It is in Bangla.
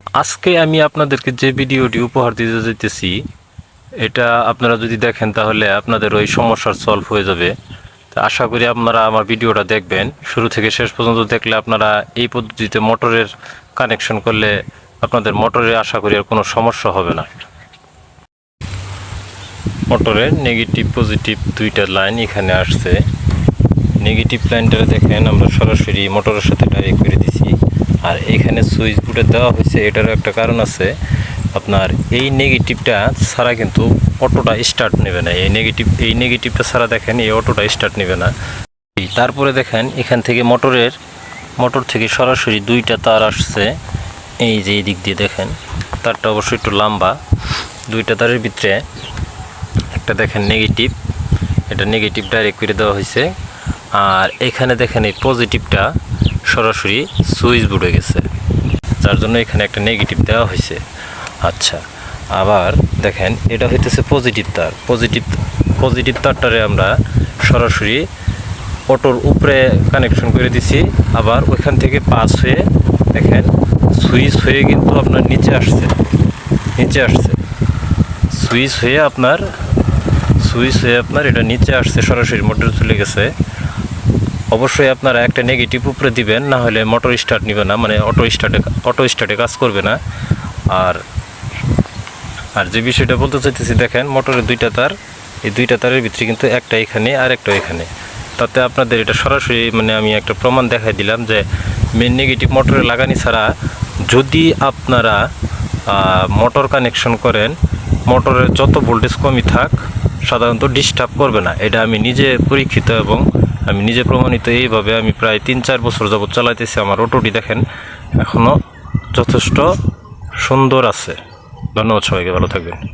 আজকে আমি আপনাদেরকে যে ভিডিওটি উপহার দিতে যেতেছি এটা আপনারা যদি দেখেন তাহলে আপনাদের ওই সমস্যার সলভ হয়ে যাবে। তো আশা করি আপনারা আমার ভিডিওটা দেখবেন। শুরু থেকে শেষ পর্যন্ত দেখলে আপনারা এই পদ্ধতিতে মোটরের কানেকশন করলে আপনাদের মোটরে আশা করি আর কোনো সমস্যা হবে না। মোটরের নেগেটিভ পজিটিভ দুইটা লাইন এখানে আসছে। নেগেটিভ লাইনটা দেখেন, আমরা সরাসরি মোটরের সাথে ডাইরেক্ট করে দিছি। আর এখানে সুইচ বোর্ডে দেওয়া হয়েছে, এটারও একটা কারণ আছে। আপনার এই নেগেটিভটা ছাড়া কিন্তু অটোটা স্টার্ট নেবে না। এই নেগেটিভ এই নেগেটিভটা ছাড়া দেখেন, এই অটোটা স্টার্ট নেবে না। তারপরে দেখেন, এখান থেকে মোটরের মোটর থেকে সরাসরি দুইটা তার আসছে। এই যে এই দিক দিয়ে দেখেন, তারটা অবশ্যই একটু লম্বা। দুইটা তারের ভিতরে একটা দেখেন নেগেটিভ এটা নেগেটিভ ডাইরেক্ট করে দেওয়া হয়েছে। আর এখানে দেখেন এই পজিটিভটা সরাসরি সুইচ বোর্ডে গেছে। যার জন্য এখানে একটা নেগেটিভ দেওয়া হয়েছে। আচ্ছা আবার দেখেন, এটা হইতেছে পজিটিভ তার। পজিটিভ পজিটিভ তারটারে আমরা সরাসরি অটোর উপরে কানেকশন করে দিছি। আবার ওইখান থেকে পাস হয়ে দেখেন, সুইচ হয়ে কিন্তু আপনার নিচে আসছে। নিচে আসছে। সুইচ হয়ে আপনার, সুইচ হয়ে আপনার এটা নিচে আসছে, সরাসরি মোটর চলে গেছে। অবশ্যই আপনারা একটা নেগেটিভ উপরে দিবেন, না হলে মোটর স্টার্ট নিবে না মানে অটো স্টার্টে অটো স্টার্টে কাজ করবে না। আর আর যে বিষয়টা বলতে চাইতেছি, দেখেন মোটরের দুইটা তার, এই দুইটা তারের ভিতরে কিন্তু একটা এখানে আর একটা এখানে তাতে আপনাদের এটা সরাসরি মানে আমি একটা প্রমাণ দেখাই দিলাম যে মেন নেগেটিভ মোটরে লাগানি ছাড়া যদি আপনারা মোটর কানেকশন করেন মোটরের যত ভোল্টেজ কমই থাক, সাধারণত ডিস্টার্ব করবে না। এটা আমি নিজে পরীক্ষিত এবং আমি নিজে প্রমাণিত এইভাবে আমি প্রায় তিন চার বছর যাবৎ চালাইতেছি আমার অটোটি দেখেন। এখনও যথেষ্ট সুন্দর আছে। ধন্যবাদ সবাইকে, ভালো থাকবেন।